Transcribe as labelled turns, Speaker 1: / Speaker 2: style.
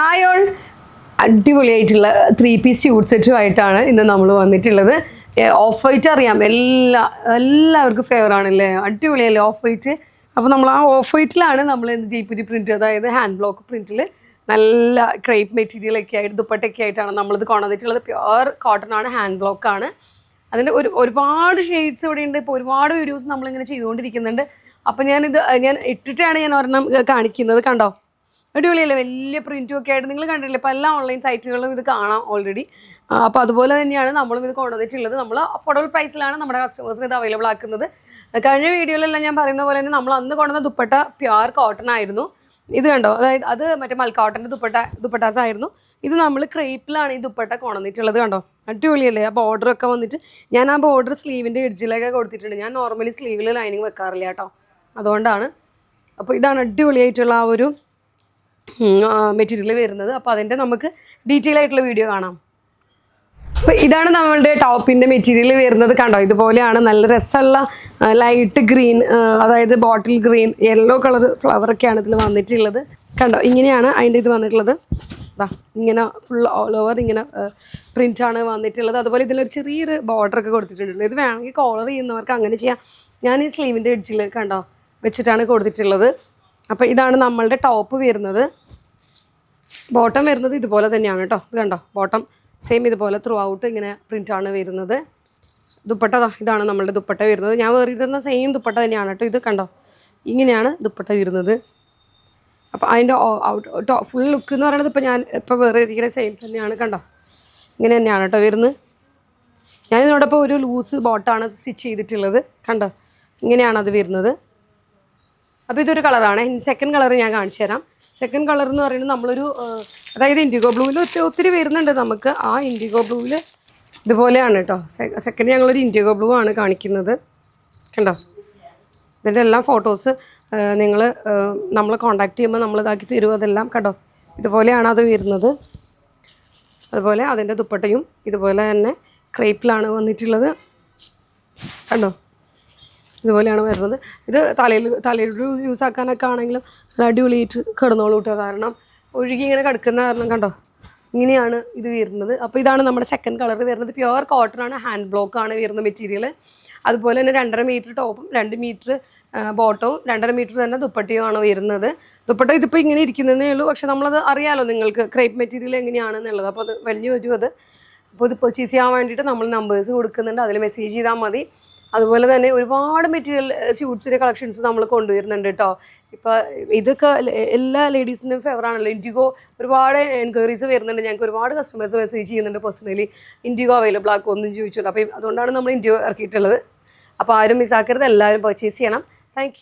Speaker 1: Hi all അടിപൊളിയായിട്ടുള്ള three piece suit സെറ്റുമായിട്ടാണ് ഇന്ന് നമ്മൾ വന്നിട്ടുള്ളത്. ഓഫ് വൈറ്റ് അറിയാം. എല്ലാ എല്ലാവർക്കും ഫേവർ ആണല്ലേ? അടിപൊളിയല്ലേ ഓഫ് വൈറ്റ് അപ്പോൾ നമ്മൾ ആ ഓഫ് വൈറ്റിലാണ് നമ്മൾ ജയ്പൂരി പ്രിന്റ് അതായത് ഹാൻഡ് ബ്ലോക്ക് പ്രിന്റിൽ നല്ല ക്രേപ്പ് മെറ്റീരിയൽ ഒക്കെ ആയിട്ട് ദുപ്പട്ടൊക്കെ ആയിട്ടാണ് നമ്മളിത് കൊണ്ടുവന്നിട്ടുള്ളത്. പ്യുവർ കോട്ടൺ ആണ് ഹാൻഡ് ബ്ലോക്ക് ആണ്. അതിന്റെ ഒരു ഒരുപാട് ഷെയ്ഡ്സ് ഇവിടെ ഉണ്ട്. ഇപ്പോൾ ഒരുപാട് വീഡിയോസ് നമ്മളിങ്ങനെ ചെയ്തുകൊണ്ടിരിക്കുന്നുണ്ട്. അപ്പോൾ ഞാനിത് ഞാൻ ഇട്ടിട്ടാണ് ഞാൻ ഒരെണ്ണം കാണിക്കുന്നത്. കണ്ടോ? അടിപൊളിയല്ലേ? വലിയ പ്രിന്റും ഒക്കെ ആയിട്ട് നിങ്ങൾ കണ്ടിട്ടില്ലേ? പല ഓൺലൈൻ സൈറ്റുകളിലും ഇത് കാണാം ഓൾറെഡി അപ്പോൾ അതുപോലെ തന്നെയാണ് നമ്മളും ഇത് കൊണ്ടുവന്നിട്ടുള്ളത്. നമ്മൾ അഫോർഡബിൾ പ്രൈസിലാണ് നമ്മുടെ കസ്റ്റമേഴ്സിന് ഇത് അവൈലബിൾ ആക്കുന്നത്. കഴിഞ്ഞ വീഡിയോയിലെല്ലാം ഞാൻ പറയുന്ന പോലെ തന്നെ നമ്മൾ അന്ന് കൊണ്ടുവന്ന ദുപ്പട്ട പ്യുവർ കോട്ടൺ ആയിരുന്നു. ഇത് കണ്ടോ? അതായത് അത് മറ്റേ മൽക്കോട്ടന്റെ ദുപ്പട്ട ദുപ്പട്ടാസ് ആയിരുന്നു. ഇത് നമ്മൾ ക്രേപ്പിലാണ് ഈ ദുപ്പട്ട കൊണ്ടുവന്നിട്ടുള്ളത് കണ്ടോ? അടിപൊളിയല്ലേ? ആ ബോർഡറൊക്കെ വന്നിട്ട് ഞാൻ ആ ബോർഡർ സ്ലീവിന്റെ എഡ്ജിലൊക്കെ കൊടുത്തിട്ടുണ്ട്. ഞാൻ നോർമലി സ്ലീവിൽ ലൈനിങ് വെക്കാറില്ല കേട്ടോ. അതുകൊണ്ടാണ്. അപ്പോൾ ഇതാണ് അടിപൊളിയായിട്ടുള്ള ആ ഒരു മെറ്റീരിയൽ വരുന്നത്. അപ്പോൾ അതിന്റെ നമുക്ക് ഡീറ്റെയിൽ ആയിട്ടുള്ള വീഡിയോ കാണാം. അപ്പോൾ ഇതാണ് നമ്മളുടെ ടോപ്പിന്റെ മെറ്റീരിയൽ വരുന്നത് കണ്ടോ? ഇതുപോലെയാണ് നല്ല രസമുള്ള ലൈറ്റ് ഗ്രീൻ അതായത് ബോട്ടിൽ ഗ്രീൻ യെല്ലോ കളർ ഫ്ലവറൊക്കെയാണ് ഇതിൽ വന്നിട്ടുള്ളത്. കണ്ടോ? ഇങ്ങനെയാണ് അതിന്റെ ഇത് വന്നിട്ടുള്ളത്. അതാ ഇങ്ങനെ ഫുൾ ഓൾ ഓവർ ഇങ്ങനെ പ്രിന്റാണ് വന്നിട്ടുള്ളത്. അതുപോലെ ഇതിലൊരു ചെറിയൊരു ബോർഡർ ഒക്കെ കൊടുത്തിട്ടുണ്ട്. ഇത് വേണമെങ്കിൽ കോളർ ചെയ്യുന്നവർക്ക് അങ്ങനെ ചെയ്യാം. ഞാൻ ഈ സ്ലീവിന്റെ എഡ്ജിൽ കണ്ടോ? വെച്ചിട്ടാണ് കൊടുത്തിട്ടുള്ളത്. അപ്പോൾ ഇതാണ് നമ്മളുടെ ടോപ്പ് വരുന്നത്. ബോട്ടം വരുന്നത് ഇതുപോലെ തന്നെയാണ് കേട്ടോ. ഇത് കണ്ടോ? ബോട്ടം സെയിം ഇതുപോലെ ത്രൂ ഔട്ട് ഇങ്ങനെ പ്രിന്റാണ് വരുന്നത്. ദുപ്പട്ട ഇതാണ് നമ്മളുടെ ദുപ്പട്ട വരുന്നത്. ഞാൻ വേറെ ഇരുന്ന സെയിം ദുപ്പട്ട തന്നെയാണ് കേട്ടോ. ഇത് കണ്ടോ? ഇങ്ങനെയാണ് ദുപ്പട്ട വരുന്നത്. അപ്പോൾ അതിന്റെ ഔട്ട് ഫുൾ ലുക്ക് എന്ന് പറയുന്നത് ഇപ്പോൾ ഞാൻ ഇപ്പോൾ വേറെ ഇരിക്കുന്ന സെയിം തന്നെയാണ് കണ്ടോ? ഇങ്ങനെ തന്നെയാണ് കേട്ടോ വരുന്നത്. ഞാൻ ഇതിനോടൊപ്പം ഒരു ലൂസ് ബോട്ടാണ് സ്റ്റിച്ച് ചെയ്തിട്ടുള്ളത്. കണ്ടോ? ഇങ്ങനെയാണ് അത് വരുന്നത്. അപ്പോൾ ഇതൊരു കളറാണ്. സെക്കൻഡ് കളർ ഞാൻ കാണിച്ചു തരാം. സെക്കൻഡ് കളർ എന്ന് പറയുന്നത് നമ്മളൊരു അതായത് ഇൻഡിഗോ ബ്ലൂവിൽ ഒത്തിരി ഒത്തിരി വരുന്നുണ്ട് നമുക്ക്. ആ ഇൻഡിഗോ ബ്ലൂവിൽ ഇതുപോലെയാണ് കേട്ടോ സെക്കൻഡ് ഞങ്ങളൊരു ഇൻഡിഗോ ബ്ലൂ ആണ് കാണിക്കുന്നത്. കണ്ടോ? ഇതിന്റെ എല്ലാം ഫോട്ടോസ് നിങ്ങൾ നമ്മൾ കോണ്ടാക്ട് ചെയ്യുമ്പോൾ നമ്മൾ ഇതാക്കി തരും അതെല്ലാം കേട്ടോ ഇതുപോലെയാണ് അത് വരുന്നത്. അതുപോലെ അതിന്റെ ദുപ്പട്ടയും ഇതുപോലെ തന്നെ ക്രേപ്പിലാണ് വന്നിട്ടുള്ളത്. കണ്ടോ? ഇതുപോലെയാണ് വരുന്നത്. ഇത് തലയിൽ തലയിൽ യൂസ് ആക്കാനൊക്കെ ആണെങ്കിലും അടിപൊളിയായിട്ട് കിടന്നോളൂ കേട്ടോ. കാരണം ഒഴുകി ഇങ്ങനെ കിടക്കുന്ന കാരണം കണ്ടോ? ഇങ്ങനെയാണ് ഇത് വരുന്നത്. അപ്പോൾ ഇതാണ് നമ്മുടെ സെക്കൻഡ് കളർ വരുന്നത്. പ്യുവർ കോട്ടൺ ആണ്. ഹാൻഡ് ബ്ലോക്ക് ആണ് വരുന്ന മെറ്റീരിയൽ അതുപോലെ തന്നെ രണ്ടര മീറ്റർ ടോപ്പും രണ്ട് മീറ്റർ ബോട്ടവും രണ്ടര മീറ്റർ തന്നെ ദുപ്പട്ടയും ആണ് വരുന്നത്. ദുപ്പട്ട ഇതിപ്പോൾ ഇങ്ങനെ ഇരിക്കുന്നതേ ഉള്ളൂ. പക്ഷെ നമ്മളത് അറിയാലോ നിങ്ങൾക്ക് ക്രേപ്പ് മെറ്റീരിയൽ എങ്ങനെയാണെന്നുള്ളത് അപ്പോൾ അത് വലിഞ്ഞു വരും അത്? അപ്പോൾ ഇത് പർച്ചേസ് ചെയ്യാൻ വേണ്ടിയിട്ട് നമ്മൾ നമ്പേഴ്സ് കൊടുക്കുന്നുണ്ട്. അതിൽ മെസ്സേജ് ചെയ്താൽ മതി. അതുപോലെ തന്നെ ഒരുപാട് മെറ്റീരിയൽ സ്യൂട്ട്സിന്റെ കളക്ഷൻസ് നമ്മൾ കൊണ്ടുവരുന്നുണ്ട് കേട്ടോ ഇപ്പോൾ ഇതൊക്കെ എല്ലാ ലേഡീസിനും ഫേവർ ആണല്ലോ. ഇൻഡിഗോ ഒരുപാട് എൻക്വയറീസ് വരുന്നുണ്ട്. ഞങ്ങൾക്ക് ഒരുപാട് കസ്റ്റമേഴ്സ് മെസ്സേജ് ചെയ്യുന്നുണ്ട് പേഴ്സണലി ഇൻഡിഗോ അവൈലബിൾ ആക്കുമോ എന്നും ചോദിച്ചിട്ടുണ്ട്. അതുകൊണ്ടാണ് നമ്മൾ ഇൻഡിഗോ ഇറക്കിയിട്ടുള്ളത്. അപ്പോൾ ആരും മിസ്സാക്കരുത് എല്ലാവരും പർച്ചേസ് ചെയ്യണം. താങ്ക്